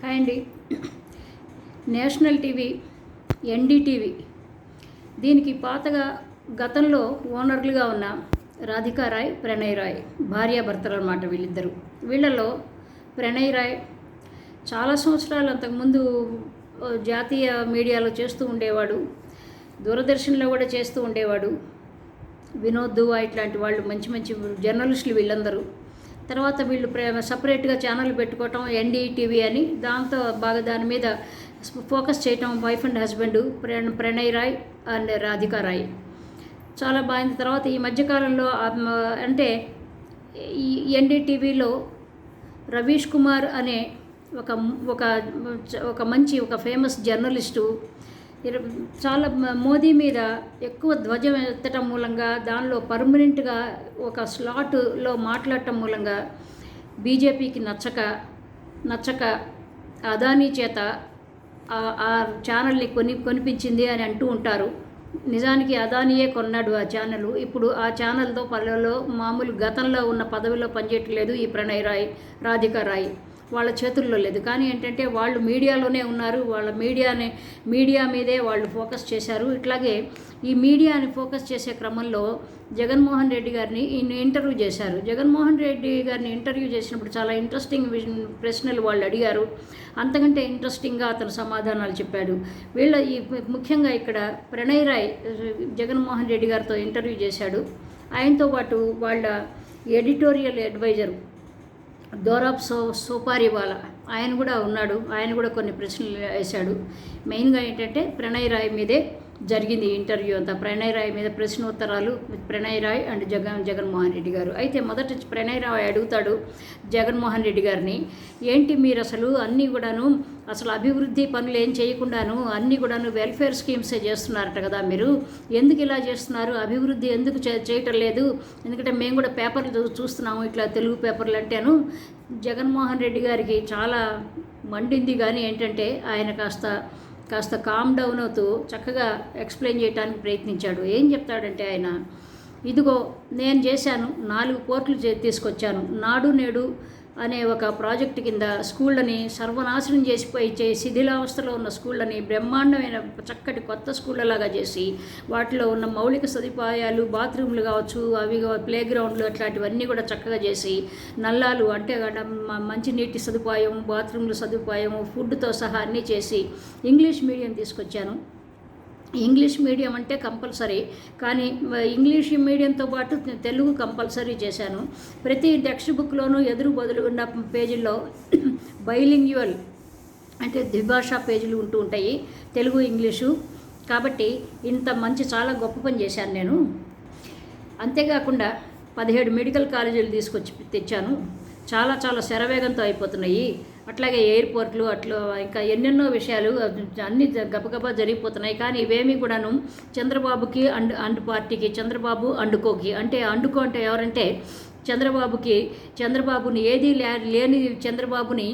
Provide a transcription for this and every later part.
Hi అండి. National TV NDTV. దీనికి పాతగా గతంలో ఓనర్లుగా ఉన్న రాధికా రాయ్ ప్రణయ్ రాయ్ భార్యాభర్తలు అన్నమాట వీళ్ళిద్దరు. వీళ్ళలో ప్రణయ్ రాయ్ చాలా సంవత్సరాలు అంతకుముందు జాతీయ మీడియాలో చేస్తూ ఉండేవాడు. దూరదర్శన్లో కూడా చేస్తూ ఉండేవాడు. వినోద్ దువా ఇట్లాంటి వాళ్ళు మంచి మంచి జర్నలిస్టులు వీళ్ళందరూ. తర్వాత వీళ్ళు సపరేట్గా ఛానల్ పెట్టుకోవటం ఎన్డీటీవీ అని దాంతో బాగా దాని మీద ఫోకస్ చేయటం వైఫ్ అండ్ హస్బెండ్ ప్ర- ప్రణయ్ రాయ్ అండ్ రాధికా రాయ్. చాలా బాగుంది తర్వాత ఈ మధ్యకాలంలో అంటే ఈ ఎన్డీటీవీలో రవీష్ కుమార్ అనే ఒక ఒక ఒక మంచి ఒక ఫేమస్ జర్నలిస్టు చాలా మోదీ మీద ఎక్కువ ధ్వజం ఎత్తటం మూలంగా దానిలో పర్మనెంట్గా ఒక స్లాట్లో మాట్లాడటం మూలంగా బీజేపీకి నచ్చక నచ్చక అదానీ చేత ఆ- ఆ ఛానల్ని కొని కొనిపించింది అని అంటూ ఉంటారు. నిజానికి అదానియే కొన్నాడు ఆ ఛానల్. ఇప్పుడు ఆ ఛానల్తో పల్లెలో మామూలు గతంలో ఉన్న పదవిలో పనిచేయట్లేదు ఈ ప్రణయ్ రాయ్ రాధికా రాయ్. వాళ్ళ చేతుల్లో లేదు. కానీ ఏంటంటే వాళ్ళు మీడియాలోనే ఉన్నారు. వాళ్ళ మీడియానే మీడియా మీదే వాళ్ళు ఫోకస్ చేశారు. ఇట్లాగే ఈ మీడియాని ఫోకస్ చేసే క్రమంలో జగన్మోహన్ రెడ్డి గారిని ఈయన ఇంటర్వ్యూ చేశారు. జగన్మోహన్ రెడ్డి గారిని ఇంటర్వ్యూ చేసినప్పుడు చాలా ఇంట్రెస్టింగ్ ప్రశ్నలు వాళ్ళు అడిగారు. అంతకంటే ఇంట్రెస్టింగ్గా అతను సమాధానాలు చెప్పాడు. వీళ్ళ ఈ ముఖ్యంగా ఇక్కడ ప్రణయ్ రాయ్ జగన్మోహన్ రెడ్డి గారితో ఇంటర్వ్యూ చేశాడు. ఆయనతో పాటు వాళ్ళ editorial adviser Dorab so Sopariwala. ఆయన కూడా ఉన్నాడు. ఆయన కూడా కొన్ని ప్రశ్నలు వేశాడు. మెయిన్గా ఏంటంటే ప్రణయ్ రాయ్ మీదే జరిగింది ఇంటర్వ్యూ అంతా. ప్రణయ్ రాయ్ మీద ప్రశ్నోత్తరాలు ప్రణయ్ రాయ్ అండ్ జగన్ జగన్మోహన్ రెడ్డి గారు. అయితే మొదట ప్రణయ్ రాయ్ అడుగుతాడు జగన్మోహన్ రెడ్డి గారిని ఏంటి మీరు అసలు అన్నీ కూడాను అసలు అభివృద్ధి పనులు ఏం చేయకుండాను అన్నీ కూడాను వెల్ఫేర్ స్కీమ్సే చేస్తున్నారట కదా మీరు. ఎందుకు ఇలా చేస్తున్నారు? అభివృద్ధి ఎందుకు చే- చేయటం లేదు? ఎందుకంటే మేము కూడా పేపర్లు చూ- చూస్తున్నాము ఇట్లా తెలుగు పేపర్లు అంటేను. జగన్మోహన్ రెడ్డి గారికి చాలా మండింది కానీ ఏంటంటే ఆయన కాస్త కాస్త కామ్ డౌన్ అవుతూ చక్కగా ఎక్స్ప్లెయిన్ చేయడానికి ప్రయత్నించాడు. ఏం చెప్తాడంటే ఆయన ఇదిగో నేను చేశాను. నాలుగు కోట్లు తీసుకొచ్చాను. నాడు నేడు అనే ఒక ప్రాజెక్టు కింద స్కూళ్ళని సర్వనాశనం చేసిపోయి చే శిథిలావస్థలో ఉన్న స్కూళ్ళని బ్రహ్మాండమైన చక్కటి కొత్త స్కూళ్ళలాగా చేసి వాటిలో ఉన్న మౌలిక సదుపాయాలు బాత్రూమ్లు కావచ్చు అవి ప్లే గ్రౌండ్లు అట్లాంటివన్నీ కూడా చక్కగా చేసి నల్లాలు అంటే గడ- మ- మంచినీటి సదుపాయం బాత్రూమ్ల సదుపాయం ఫుడ్తో సహా అన్నీ చేసి ఇంగ్లీష్ మీడియం తీసుకొచ్చాను. ఇంగ్లీష్ మీడియం అంటే కంపల్సరీ. కానీ ఇంగ్లీష్ మీడియంతో పాటు తెలుగు కంపల్సరీ చేశాను. ప్రతి టెక్స్ట్ బుక్లోనూ ఎదురు బదులు ఉన్న పేజీల్లో బైలింగ్యువల్ అంటే ద్విభాషా పేజీలు ఉంటూ ఉంటాయి. తెలుగు ఇంగ్లీషు. కాబట్టి ఇంత మంచి చాలా గొప్ప పని చేశాను నేను. అంతేకాకుండా పదిహేడు మెడికల్ కాలేజీలు తీసుకొచ్చి తెచ్చాను. చాలా చాలా శరవేగంతో అయిపోతున్నాయి. అట్లాగే ఎయిర్పోర్ట్లు అట్లా ఇంకా ఎన్నెన్నో విషయాలు అన్ని గబగబా జరిగిపోతున్నాయి. కానీ ఇవేమీ కూడాను చంద్రబాబుకి అండ్ అండ్ పార్టీకి చంద్రబాబు అండుకోకి. అంటే అండుకో అంటే ఎవరంటే చంద్రబాబుకి చంద్రబాబుని ఏది లే లేని చంద్రబాబుని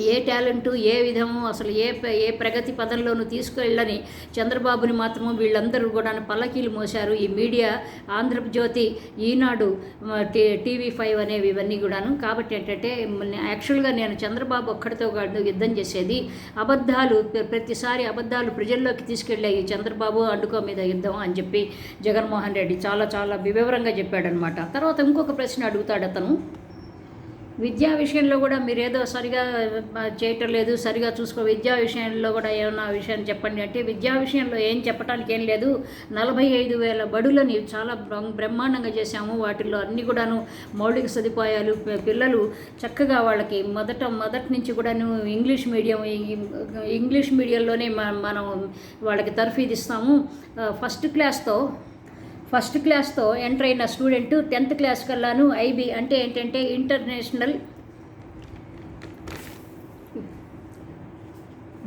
ఏ టాలెంటు ఏ విధము అసలు ఏ ప్ర- ఏ ప్రగతి పదంలోనూ తీసుకెళ్ళని చంద్రబాబుని మాత్రము వీళ్ళందరూ కూడా పల్లకీలు మోశారు. ఈ media Andhrajyothy Eenadu T TV five అనేవి ఇవన్నీ కూడాను. కాబట్టి ఏంటంటే యాక్చువల్గా నేను చంద్రబాబు ఒక్కడితో కాదు యుద్ధం చేసేది. అబద్ధాలు ప్ర- ప్రతిసారి అబద్ధాలు ప్రజల్లోకి తీసుకెళ్ళాయి చంద్రబాబు అడ్డుకో మీద యుద్ధం అని చెప్పి జగన్మోహన్ రెడ్డి చాలా చాలా వివరంగా చెప్పాడనమాట. తర్వాత ఇంకొక ప్రశ్న అడుగుతాడు అతను. విద్యా విషయంలో కూడా మీరు ఏదో సరిగా చేయటం లేదు సరిగా చూసుకో విద్యా విషయంలో కూడా ఏమన్నా విషయం చెప్పండి అంటే విద్యా విషయంలో ఏం చెప్పడానికి ఏం లేదు. నలభై ఐదు వేల బడులని చాలా బ్రహ్మాండంగా చేశాము. వాటిల్లో అన్నీ కూడాను మౌలిక సదుపాయాలు పిల్లలు చక్కగా వాళ్ళకి మొదట మొదటి నుంచి కూడాను ఇంగ్లీష్ మీడియం ఇంగ్లీష్ మీడియంలోనే మనం వాళ్ళకి తర్ఫీదిస్తాము ఫస్ట్ క్లాస్తో ఫస్ట్ క్లాస్తో ఎంటర్ అయిన స్టూడెంట్ టెన్త్ క్లాస్ కల్లాను ఐబీ అంటే ఏంటంటే ఇంటర్నేషనల్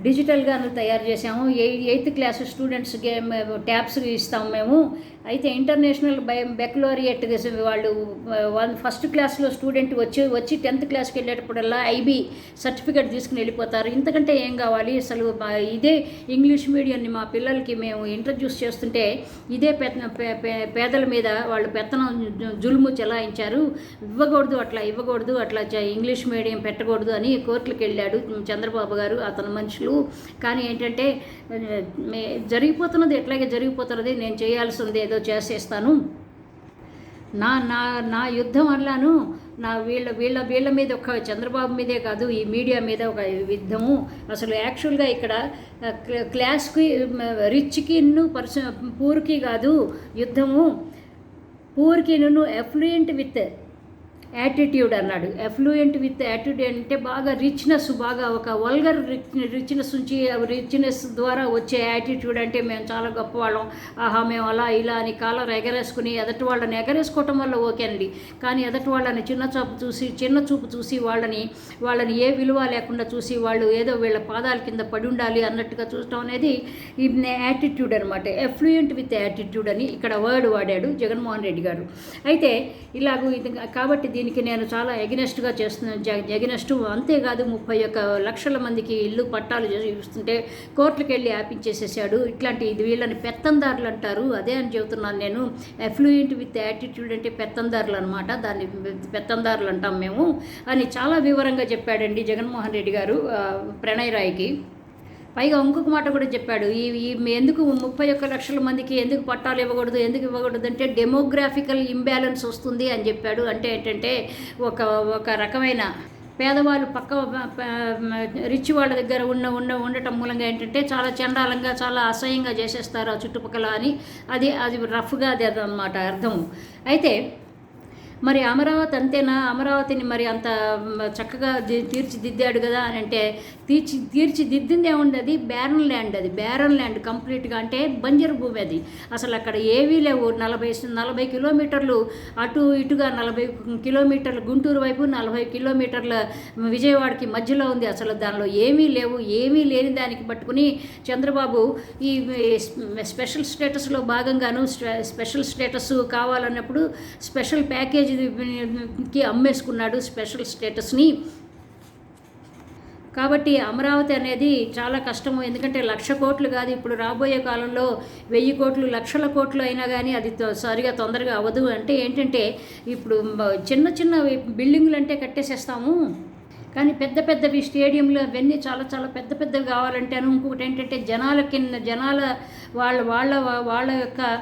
డిజిటల్గాను తయారు చేసాము ఎయి eighth class students game tabs ఇస్తాము మేము. అయితే ఇంటర్నేషనల్ బై బెక్లోరియట్ వాళ్ళు వాళ్ళు ఫస్ట్ క్లాస్లో స్టూడెంట్ వచ్చి వచ్చి టెన్త్ క్లాస్కి వెళ్ళేటప్పుడల్లా ఐబీ సర్టిఫికేట్ తీసుకుని వెళ్ళిపోతారు. ఇంతకంటే ఏం కావాలి? అసలు ఇదే ఇంగ్లీష్ మీడియంని మా పిల్లలకి మేము ఇంట్రడ్యూస్ చేస్తుంటే ఇదే పె- పే- పే- పేదల మీద వాళ్ళు పెత్తనం జులుము చెలాయించారు ఇవ్వకూడదు అట్లా ఇవ్వకూడదు అట్లా ఇంగ్లీష్ మీడియం పెట్టకూడదు అని కోర్టులకు వెళ్ళాడు చంద్రబాబు గారు. అతని మనుషులు కానీ ఏంటంటే జరిగిపోతున్నది ఎట్లాగే జరిగిపోతున్నది నేను చేయాల్సింది ఏదో చేసేస్తాను. నా నా నా యుద్ధం అల్లాను నా వీళ్ళ వీళ్ళ వీళ్ళ మీద ఒక చంద్రబాబు మీదే కాదు ఈ మీడియా మీద ఒక యుద్ధము. అసలు యాక్చువల్గా ఇక్కడ క్లాస్కి రిచ్కి ఇన్ను పర్స పూర్కి కాదు యుద్ధము. పూర్కి నువ్వు ఎఫ్లూయెంట్ విత్ యాటిట్యూడ్ అన్నాడు. ఎఫ్లూయెంట్ విత్ యాటిట్యూడ్ అంటే బాగా రిచ్నెస్ బాగా ఒక వల్గర్ రిచ్నెస్ నుంచి రిచ్నెస్ ద్వారా వచ్చే యాటిట్యూడ్ అంటే మేము చాలా గొప్పవాళ్ళం. ఆహా మేము అలా ఇలా అని కాలర్ ఎగరేసుకుని ఎదటి వాళ్ళని ఎగరేసుకోవటం వల్ల ఓకే అండి. కానీ ఎదటి వాళ్ళని చిన్న చూపు చూసి చిన్న చూపు చూసి వాళ్ళని వాళ్ళని ఏ విలువ లేకుండా చూసి వాళ్ళు ఏదో వీళ్ళ పాదాల కింద పడి ఉండాలి అన్నట్టుగా చూడటం అనేది ఇది యాటిట్యూడ్ అనమాట ఎఫ్లూయెంట్ విత్ యాటిట్యూడ్ అని ఇక్కడ వర్డ్ వాడాడు జగన్మోహన్ రెడ్డి గారు. అయితే ఇలాగూ ఇది కాబట్టి దీనికి నేను చాలా ఎగనెస్ట్గా చేస్తున్నాను ఎగనెస్ట్ అంతేకాదు ముప్పై ఒక్క లక్షల మందికి ఇల్లు పట్టాలు చూస్తుంటే కోర్టుకు వెళ్ళి ఆపించేసేసాడు. ఇట్లాంటి ఇది వీళ్ళని పెత్తందారులు అంటారు. అదే అని చెబుతున్నాను నేను. ఎఫ్లూయెంట్ విత్ యాటిట్యూడ్ అంటే పెత్తందారులు అనమాట దాన్ని పెత్తందారులు అంటాం మేము అని చాలా వివరంగా చెప్పాడండి జగన్మోహన్ రెడ్డి గారు ప్రణయ్ రాయ్కి. పైగా ఇంకొక మాట కూడా చెప్పాడు. ఈ ఎందుకు ముప్పై ఒక్క లక్షల మందికి ఎందుకు పట్టాలు ఇవ్వకూడదు ఎందుకు ఇవ్వకూడదు అంటే డెమోగ్రాఫికల్ ఇంబ్యాలెన్స్ వస్తుంది అని చెప్పాడు. అంటే ఏంటంటే ఒక ఒక రకమైన పేదవాళ్ళు పక్క రిచ్ వాళ్ళ దగ్గర ఉన్న ఉన్న ఉండటం మూలంగా ఏంటంటే చాలా చండాలంగా చాలా అసహ్యంగా చేసేస్తారు ఆ చుట్టుపక్కల అని. అది అది రఫ్గా అది అదనమాట అర్థం అయితే మరి అమరావతి అంతేనా? అమరావతిని మరి అంత చక్కగా తీర్చిదిద్దాడు కదా అని అంటే తీర్చి తీర్చిదిద్దింది ఏముంది అది బ్యారన్ ల్యాండ్ అది. బ్యారన్ ల్యాండ్ కంప్లీట్గా అంటే బంజరు భూమి అది. అసలు అక్కడ ఏవీ లేవు. నలభై నలభై కిలోమీటర్లు అటు ఇటుగా నలభై కిలోమీటర్లు గుంటూరు వైపు నలభై కిలోమీటర్ల విజయవాడకి మధ్యలో ఉంది. అసలు దానిలో ఏమీ లేవు ఏమీ లేని దానికి పట్టుకుని చంద్రబాబు ఈ స్పెషల్ స్టేటస్లో భాగంగాను స్పె- స్పెషల్ స్టేటస్ కావాలన్నప్పుడు స్పెషల్ ప్యాకేజ్ ప్యాకేజీకి అమ్మేసుకున్నాడు స్పెషల్ స్టేటస్ని. కాబట్టి అమరావతి అనేది చాలా కష్టము. ఎందుకంటే లక్ష కోట్లు కాదు ఇప్పుడు రాబోయే కాలంలో వెయ్యి కోట్లు లక్షల కోట్లు అయినా కానీ అది తొ- సరిగా తొందరగా అవ్వదు. అంటే ఏంటంటే ఇప్పుడు చిన్న చిన్న బిల్డింగులు అంటే కట్టేసేస్తాము. కానీ పెద్ద పెద్దవి స్టేడియంలు అవన్నీ చాలా చాలా పెద్ద పెద్దవి కావాలంటే ఇంకొకటి ఏంటంటే జనాల కింద జనాల వాళ్ళ వాళ్ళ వాళ్ళ యొక్క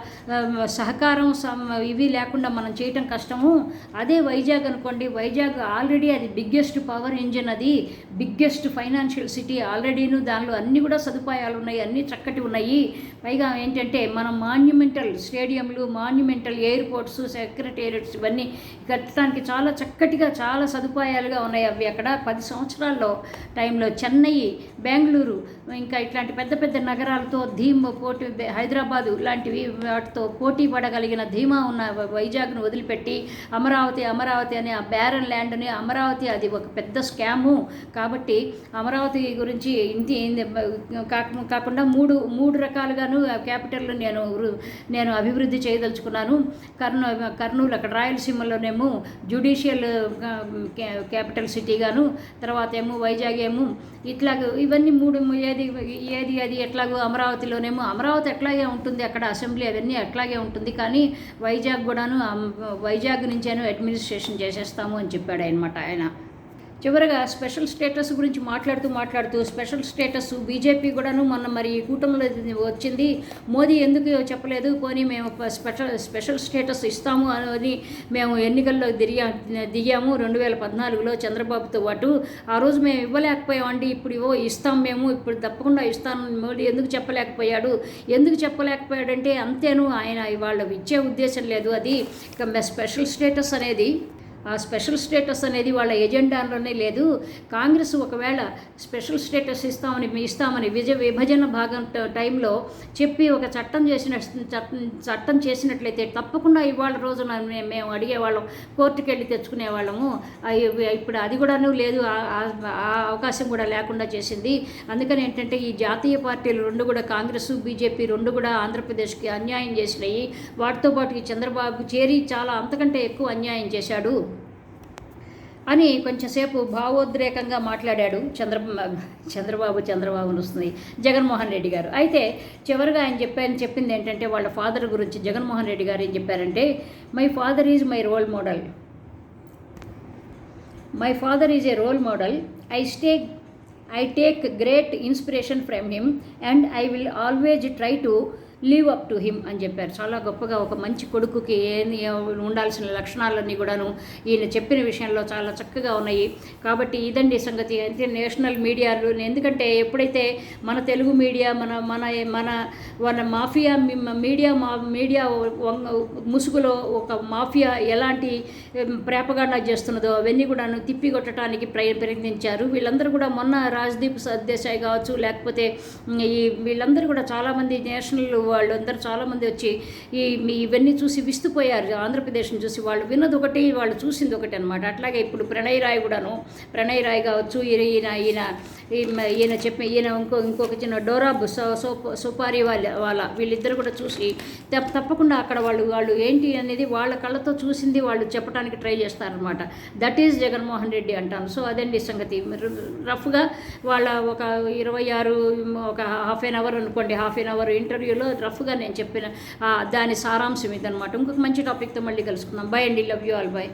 సహకారం సమ్- ఇవి లేకుండా మనం చేయటం కష్టము. అదే వైజాగ్ అనుకోండి. వైజాగ్ ఆల్రెడీ అది బిగ్గెస్ట్ పవర్ ఇంజిన్ అది. బిగ్గెస్ట్ ఫైనాన్షియల్ సిటీ ఆల్రెడీను. దానిలో అన్ని కూడా సదుపాయాలు ఉన్నాయి. అన్నీ చక్కటి ఉన్నాయి. పైగా ఏంటంటే మనం మాన్యుమెంటల్ స్టేడియంలు మాన్యుమెంటల్ ఎయిర్పోర్ట్స్ సెక్రటేరియట్స్ ఇవన్నీ కట్టడానికి చాలా చక్కటిగా చాలా సదుపాయాలుగా ఉన్నాయి. అవి అక్కడ పది సంవత్సరాల్లో టైంలో చెన్నై బెంగళూరు ఇంకా ఇట్లాంటి పెద్ద పెద్ద నగరాలతో ధీమ్ పోటీ హైదరాబాదు లాంటివి వాటితో పోటీ పడగలిగిన ధీమా ఉన్న వైజాగ్ను వదిలిపెట్టి అమరావతి అమరావతి అనే ఆ బ్యారన్ ల్యాండ్ని అమరావతి అది ఒక పెద్ద స్కాము. కాబట్టి అమరావతి గురించి ఇంటి కాకుండా మూడు మూడు రకాలుగాను క్యాపిటల్ నేను నేను అభివృద్ధి చేయదలుచుకున్నాను. కర్నూ కర్నూలు అక్కడ రాయలసీమలోనేమో జ్యుడిషియల్ క్యాపిటల్ సిటీగాను తర్వాత ఏమో వైజాగ్ ఏమో ఇట్లాగ ఇవన్నీ మూడు ఏది ఏది అది ఎట్లాగో అమరావతిలోనేమో అమరావతి ఎట్లాగే ఉంటుంది అక్కడ అసెంబ్లీ అవన్నీ అట్లాగే ఉంటుంది. కానీ వైజాగ్ కూడాను వైజాగ్ నుంచేను అడ్మినిస్ట్రేషన్ చేసేస్తాము అని చెప్పాడు అనమాట ఆయన. చివరగా స్పెషల్ స్టేటస్ గురించి మాట్లాడుతూ మాట్లాడుతూ స్పెషల్ స్టేటస్ బీజేపీ కూడాను మొన్న మరి ఈ కూటమిలో వచ్చింది. మోదీ ఎందుకు చెప్పలేదు? పోనీ మేము స్పెషల్ స్పెషల్ స్టేటస్ ఇస్తాము అని మేము ఎన్నికల్లో దిగా దిగాము. రెండు వేల పద్నాలుగులో చంద్రబాబుతో పాటు ఆ రోజు మేము ఇవ్వలేకపోయామండి. ఇప్పుడు ఇవో ఇస్తాం మేము. ఇప్పుడు తప్పకుండా ఇస్తాను. మోడీ ఎందుకు చెప్పలేకపోయాడు? ఎందుకు చెప్పలేకపోయాడంటే అంతేను. ఆయన ఇవాళ ఇచ్చే ఉద్దేశం లేదు. అది ఇక స్పెషల్ స్టేటస్ అనేది ఆ స్పెషల్ స్టేటస్ అనేది వాళ్ళ ఎజెండాలోనే లేదు. కాంగ్రెస్ ఒకవేళ స్పెషల్ స్టేటస్ ఇస్తామని ఇస్తామని విజ విభజన భాగం టైంలో చెప్పి ఒక చట్టం చేసిన చట్టం చట్టం చేసినట్లయితే తప్పకుండా ఇవాళ రోజున మేము అడిగేవాళ్ళం కోర్టుకి వెళ్ళి తెచ్చుకునేవాళ్ళము ఇప్పుడు అది కూడాను లేదు ఆ- ఆ అవకాశం కూడా లేకుండా చేసింది. అందుకని ఏంటంటే ఈ జాతీయ పార్టీలు రెండు కూడా కాంగ్రెస్ బీజేపీ రెండు కూడా ఆంధ్రప్రదేశ్కి అన్యాయం చేసినాయి. వాటితో పాటు ఈ చంద్రబాబు చేరి చాలా అంతకంటే ఎక్కువ అన్యాయం చేశాడు. అని కొంచెంసేపు భావోద్రేకంగా మాట్లాడాడు చంద్ర చంద్రబాబు చంద్రబాబును వస్తుంది జగన్మోహన్ రెడ్డి గారు. అయితే చివరిగా ఆయన చెప్పాను చెప్పింది ఏంటంటే వాళ్ళ ఫాదర్ గురించి జగన్మోహన్ రెడ్డి గారు ఏం చెప్పారంటే my father is my role model my father is a role model I stay I take great inspiration from him and I will always try to live up to him అని చెప్పారు. చాలా గొప్పగా ఒక మంచి కొడుకుకి ఏ ఉండాల్సిన లక్షణాలన్నీ కూడాను ఈయన చెప్పిన విషయంలో చాలా చక్కగా ఉన్నాయి. కాబట్టి ఇదండి సంగతి. అయితే నేషనల్ మీడియాలు ఎందుకంటే ఎప్పుడైతే మన తెలుగు మీడియా మన మన మన మన మాఫియా మీడియా మా మీడియా ముసుగులో ఒక మాఫియా ఎలాంటి ప్రేపగాండా చేస్తున్నదో అవన్నీ కూడాను తిప్పికొట్టడానికి ప్రయ ప్రయత్నించారు. వీళ్ళందరూ కూడా మొన్న రాజ్దీప్ సర్దేశాయ్ కావచ్చు లేకపోతే ఈ వీళ్ళందరూ కూడా చాలామంది నేషనల్ వాళ్ళందరూ చాలామంది వచ్చి ఈ మీ ఇవన్నీ చూసి విస్తుపోయారు. ఆంధ్రప్రదేశ్ని చూసి వాళ్ళు విన్నది ఒకటి వాళ్ళు చూసింది ఒకటి అనమాట అట్లాగే ఇప్పుడు ప్రణయ్ రాయ్ కూడాను ప్రణయ్ రాయ్ కావచ్చు ఈయన ఈయన ఈయన ఈయన చెప్పి ఈయన ఇంకో ఇంకొక చిన్న డోరాబ్ సో సుపారి వాళ్ళ వాళ్ళ వీళ్ళిద్దరు కూడా చూసి తప్ప- తప్పకుండా అక్కడ వాళ్ళు వాళ్ళు ఏంటి అనేది వాళ్ళ కళ్ళతో చూసింది వాళ్ళు చెప్పడానికి ట్రై చేస్తారనమాట దట్ ఈజ్ జగన్మోహన్ రెడ్డి అంటాను. సో అదండి సంగతి. రఫ్గా వాళ్ళ ఒక ఇరవై ఆరు ఒక హాఫ్ ఎన్ అవర్ అనుకోండి. హాఫ్ ఎన్ అవర్ ఇంటర్వ్యూలో రఫ్గా నేను చెప్పిన దాని సారాంశం ఇదనమాట ఇంకొక మంచి టాపిక్తో మళ్ళీ కలుసుకుందాం. బై అండి. Love you all by